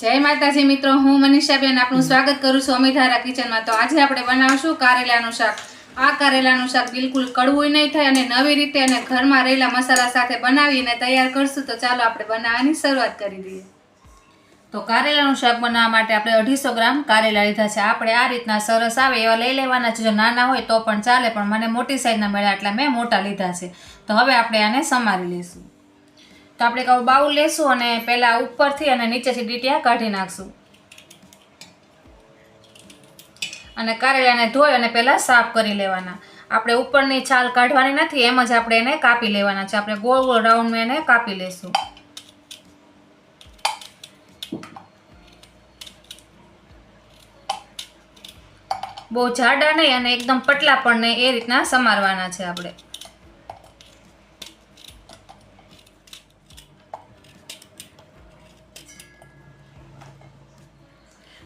જય માતાજી મિત્રો, હું મનીષાબેન આપનું સ્વાગત કરું છું અમિધારા કિચનમાં. તો આજે આપણે બનાવશું કારેલાનું શાક. આ કારેલાનું શાક બિલકુલ કડવું નહીં થાય અને નવી રીતે અને ઘરમાં રહેલા મસાલા સાથે બનાવીને તૈયાર કરશું. તો ચાલો આપણે બનાવવાની શરૂઆત કરી દઈએ. તો કારેલાનું શાક બનાવવા માટે આપણે અઢીસો ગ્રામ કારેલા લીધા છે. આપણે આ રીતના સરસ આવે એવા લઈ લેવાના છે. જો નાના હોય તો પણ ચાલે, પણ મને મોટી સાઈઝના મળ્યા એટલે મેં મોટા લીધા છે. તો હવે આપણે આને સમારી લઈશું. તો આપણે કહું બાઉલ લેશું અને પહેલાં ઉપરથી અને નીચેથી ડીટીયા કાઢી નાખશું. અને કારેલાને ધોઈ અને પહેલાં સાફ કરી લેવાના. આપણે ઉપરની છાલ કાઢવાની નથી, એમ જ આપણે એને કાપી લેવાના છે. આપણે ગોળ ગોળ રાઉન્ડમાં એને કાપી લેશું. બહુ જાડા નહીં અને એકદમ પટલા પણ નહીં, એ રીતના સમારવાના છે આપણે.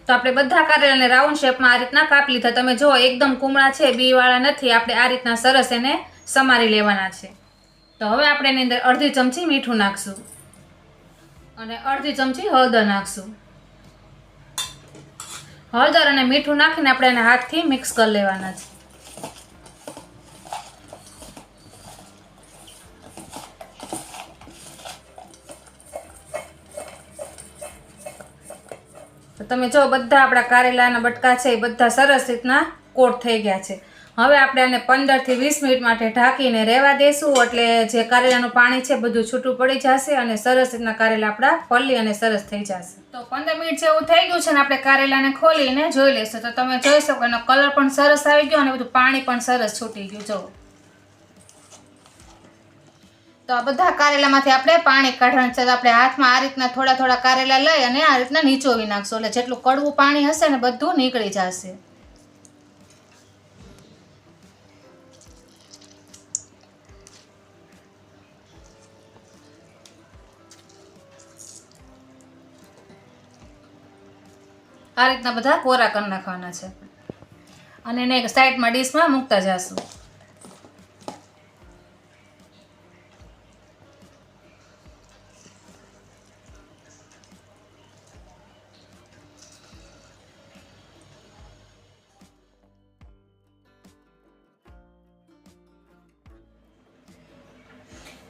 તો આપણે બધા કારેલાને રાઉન્ડ શેપમાં આ રીતના કાપી લીધા. તમે જો એકદમ કુમળા છે બી વાળા નથી. આપણે આ રીતના સરસ એને સમારી લેવાના છે. તો હવે આપણે એની અંદર અડધી ચમચી મીઠું નાખશું. અને અડધી ચમચી હળદર નાખશું. હળદર અને મીઠું નાખીને આપણે એને હાથથી મિક્સ કરી લેવાના છે. તો તમે જો બધા આપણા કારેલાના બટકા છે એ બધા સરસ રીતના કોટ થઈ ગયા છે. હવે આપણે આને પંદરથી વીસ મિનિટ માટે ઢાંકીને રહેવા દેશું, એટલે જે કારેલાનું પાણી છે બધું છૂટું પડી જશે અને સરસ રીતના કારેલા આપણા ફલી અને સરસ થઈ જશે. તો પંદર મિનિટ જેવું થઈ ગયું છે ને આપણે કારેલાને ખોલીને જોઈ લઈશું. તો તમે જોઈ શકો એનો કલર પણ સરસ આવી ગયો અને બધું પાણી પણ સરસ છૂટી ગયું. જો તો આ બધા કારેલામાંથી આપણે પાણી કાઢવાનું છે. આપણે હાથમાં આ રીતના થોડા થોડા કારેલા લઈ અને આ રીતના નીચોવી નાખશું. એટલે જેટલું કડવું પાણી હશે ને બધું નીકળી જશે. આ રીતના બધા કોરા કરી નાખવાના છે. અને એને સાઈડમાં ડીશમાં મૂકતા જશું.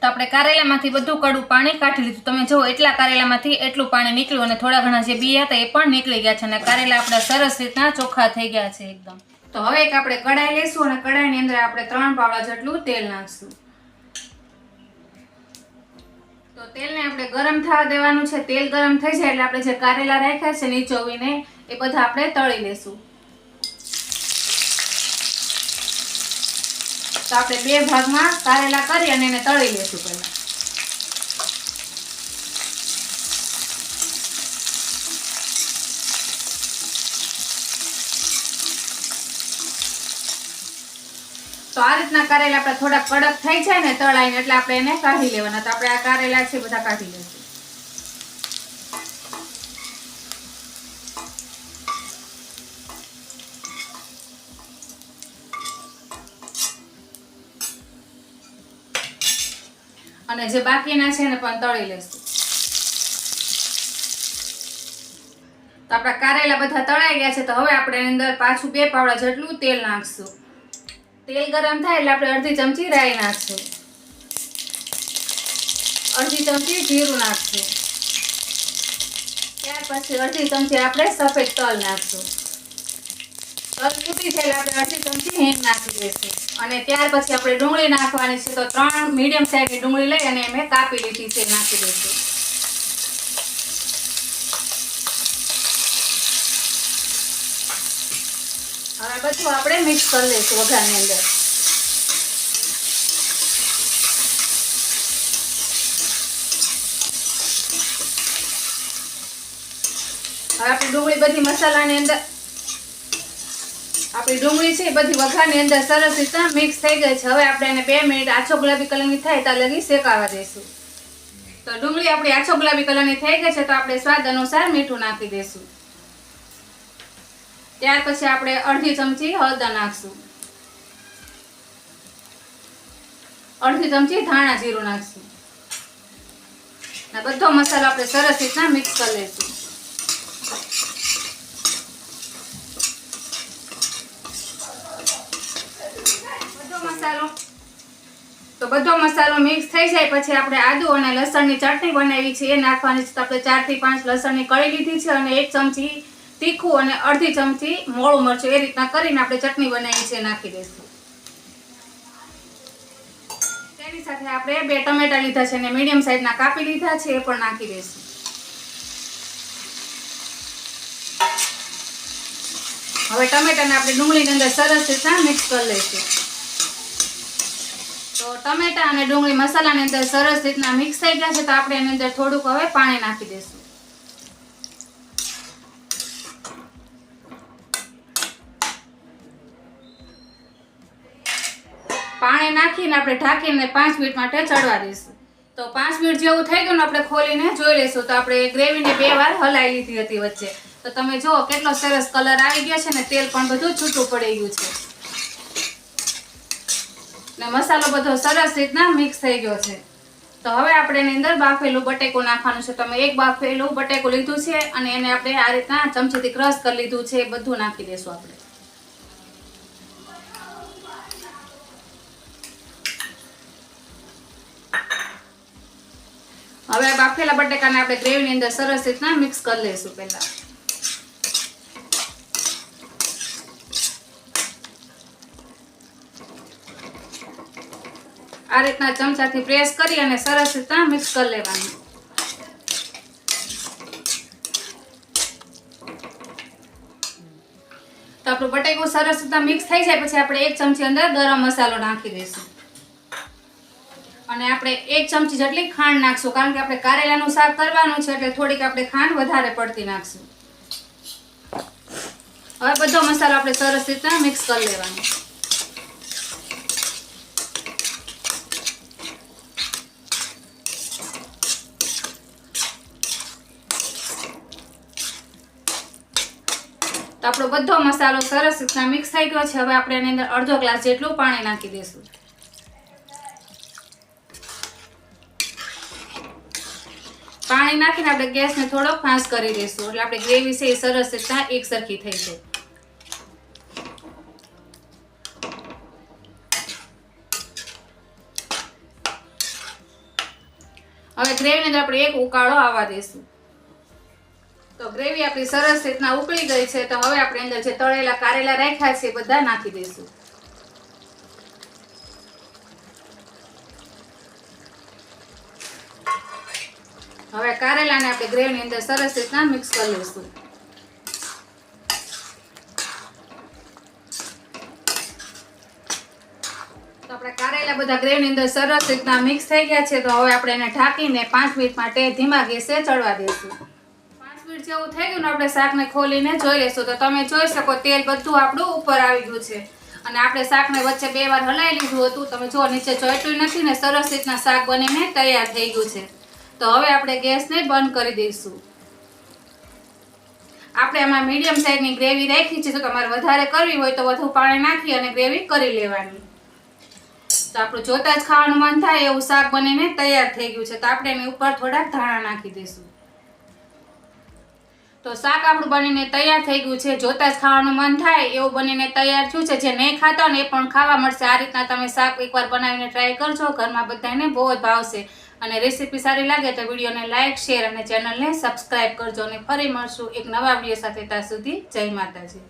તો આપણે કારેલામાંથી બધું કડું પાણી કાઢી લીધું. તમે જુઓ, એટલા કારેલામાંથી એટલું પાણી નીકળ્યું અને થોડા ઘણા જે બી હતા એ પણ નીકળી ગયા છે અને કારેલા આપણા સરસ રીતના ચોખ્ખા થઈ ગયા છે એકદમ. તો હવે એક આપણે કડાઈ લઈશું અને કડાઈની અંદર આપણે ત્રણ પાવડા જેટલું તેલ નાખશું. તો તેલને આપણે ગરમ થવા દેવાનું છે. તેલ ગરમ થઈ જાય એટલે આપણે જે કારેલા રાખ્યા છે નીચોવીને એ બધા આપણે તળી લેશું. તો આપણે બે ભાગમાં કારેલા કરી અને એને તળી લેશું પહેલાં. તો આ રીતના કારેલા આપણે થોડા કડક થઈ જાય ને તળાઈને એટલે આપણે એને કાઢી લેવાના. તો આપણે આ કારેલા છે બધા કાઢી લઈશું અને જે બાકીના છે ને પણ તળી લેશું. તો આપણા કારેલા બધા તળાઈ ગયા છે, તો હવે આપણે એની અંદર પાછું બે પાવડા જેટલું તેલ નાખશું. તેલ ગરમ થાય એટલે આપણે અડધી ચમચી રાઈ નાખશું. અડધી ચમચી જીરું નાખશું. ત્યાર પછી અડધી ચમચી આપણે સફેદ તલ નાખશું. ફૂટી છે અડધી ચમચી હિંગ નાખી દઈશું. અને ત્યાર પછી આપણે ડુંગળી નાખવાની છે, તો ત્રણ મીડિયમ સાઈઝની ડુંગળી લઈ અને મેં કાપી લીધી છે, નાખી દઈશું. હવે બધું આપણે મિક્સ કરી લઈશું વઘારની અંદર. હવે આપણી ડુંગળી બધી મસાલાની અંદર આપણી ડુંગળી છે એ બધી વઘારની અંદર સરસ રીતના મિક્સ થઈ ગઈ છે. હવે આપણે એને બે મિનિટ આછો ગુલાબી કલરની થાય ત્યાં લગી શેકાવા દઈશું. તો ડુંગળી આપણી આછો ગુલાબી કલરની થઈ ગઈ છે તો આપણે સ્વાદ અનુસાર મીઠું નાખી દઈશું. ત્યાર પછી આપણે અડધી ચમચી હળદર નાખશું. અડધી ચમચી ધાણા જીરું નાખશું. બધો મસાલો આપણે સરસ રીતના મિક્સ કરી લઈશું બધો મસાલો. તો બધો મસાલો મિક્સ થઈ જાય. પછી આપણે આદુ અને લસણની ચટણી બનાવી છે. એ નાખવાની છે. તો આપણે ચારથી પાંચ લસણની કળી લીધી છે અને એક ચમચી તીખું અને અડધી ચમચી મોળું મરચું. એ રીતના કરીને આપણે ચટણી બનાવી છે. નાખી દઈશું. તેની સાથે આપણે બે ટમેટા લીધા છે અને મીડિયમ સાઈઝના કાપી લીધા છે. એ પણ નાખી દઈશું. હવે ટમેટાને આપણે ડુંગળીની અંદર સરસ રીતના મિક્સ કરી લઈશું. ટમેટા અને ડુંગળી મસાલાની અંદર સરસ રીતના મિક્સ થઈ ગયા છે તો આપણે એની અંદર થોડુંક હવે પાણી નાખી દઈશું. પાણી નાખીને આપણે ઢાંકીને પાંચ મિનિટ માટે ચડવા દઈશું. તો પાંચ મિનિટ જેવું થઈ ગયું ને આપણે ખોલીને જોઈ લઈશું. તો આપણે ગ્રેવીને બે વાર હલાવી લીધી હતી વચ્ચે. તો તમે જુઓ કેટલો સરસ કલર આવી ગયો છે ને તેલ પણ બધું છૂટું પડી ગયું છે. ને મસાલો બધો સરસ રીતના મિક્સ થઈ ગયો છે. તો હવે આપણે એની અંદર બાફેલું બટેકું નાખવાનું છે. તમે એક બાફેલું બટેકું લીધું છે અને એને આપણે આ રીતના ચમચીથી ક્રશ કરી લીધું છે. બધું નાખી દઈશું આપણે. હવે બાફેલા બટેકાને આપણે ગ્રેવીની અંદર સરસ રીતના મિક્સ કરી લઈશું પહેલા. આ રીતના ચમચાથી પ્રેસ કરી અને સરસ રીતના મિક્સ કરી લેવાનું. તો આપણું બટેકું સરસ રીતના મિક્સ થઈ જાય પછી આપણે એક ચમચી અંદર ગરમ મસાલો નાખી દઈશું. અને આપણે એક ચમચી જેટલી ખાંડ નાખશું, કારણ કે આપણે કારેલાનું શાક કરવાનું છે એટલે થોડીક આપણે ખાંડ વધારે પડતી નાખશું. હવે બધો મસાલો આપણે સરસ રીતના મિક્સ કરી લેવાનો. તો આપણો બધો મસાલો સરસ રીતના મિક્સ થઈ ગયો છે. હવે આપણે એની અંદર અડધો ગ્લાસ જેટલું પાણી નાખી દઈશું. પાણી નાખીને આપણે ગેસને થોડોક ફાંસ કરી દઈશું. એટલે આપણે ગ્રેવી છે એ સરસ રીતના એક સરખી થઈ જાય. હવે ગ્રેવીની અંદર આપણે એક ઉકાળો આવવા દઈશું. તો ગ્રેવી આપણી સરસ રીતના ઉકળી ગઈ છે, તો હવે આપણે અંદર જે તળેલા કારેલા રાખ્યા છે બધા નાખી દઈશું. હવે કારેલાને આપણે ગ્રેવીની અંદર સરસ રીતના મિક્સ કરી લઈશું. તો આપણે કારેલા બધા ગ્રેવીની અંદર સરસ રીતના મિક્સ થઈ ગયા છે, તો હવે આપણે એને ઢાંકીને પાંચ મિનિટ માટે ધીમા ગેસે ચડવા દઈશું. મિનિટ જેવું થઈ ગયું ને આપણે શાકને ખોલીને જોઈ લઈશું. તો તમે જોઈ શકો તેલ બધું આપણું ઉપર આવી ગયું છે. અને આપણે શાકને વચ્ચે બે વાર હલાવી લીધું હતું. તમે જો નીચે ચોટ્યું નથી ને સરસ રીતના શાક બનીને તૈયાર થઈ ગયું છે. તો હવે આપણે ગેસને બંધ કરી દઈશું. આપણે આમાં મીડિયમ સાઈઝની ગ્રેવી રાખી છે. તો તમારે વધારે કરવી હોય તો વધુ પાણી નાખી અને ગ્રેવી કરી લેવાની. તો આપણું જોતા જ ખાવાનું મન થાય એવું શાક બનીને તૈયાર થઈ ગયું છે. તો આપણે એની ઉપર થોડાક ધાણા નાખી દઈશું. તો શાક આપણું બનીને તૈયાર થઈ ગયું છે. જોતા જ ખાવાનું મન થાય એવું બનીને તૈયાર થયું છે. જે નહીં ખાતા ને એ પણ ખાવા મળશે. આ રીતના તમે શાક એકવાર બનાવીને ટ્રાય કરજો. ઘરમાં બધાને બહુ જ ભાવશે અને રેસીપી સારી લાગે તો વિડીયોને લાઇક શેર અને ચેનલને સબસ્ક્રાઈબ કરજો. અને ફરી મળશું એક નવા વીડિયો સાથે ત્યાં સુધી. જય માતાજી.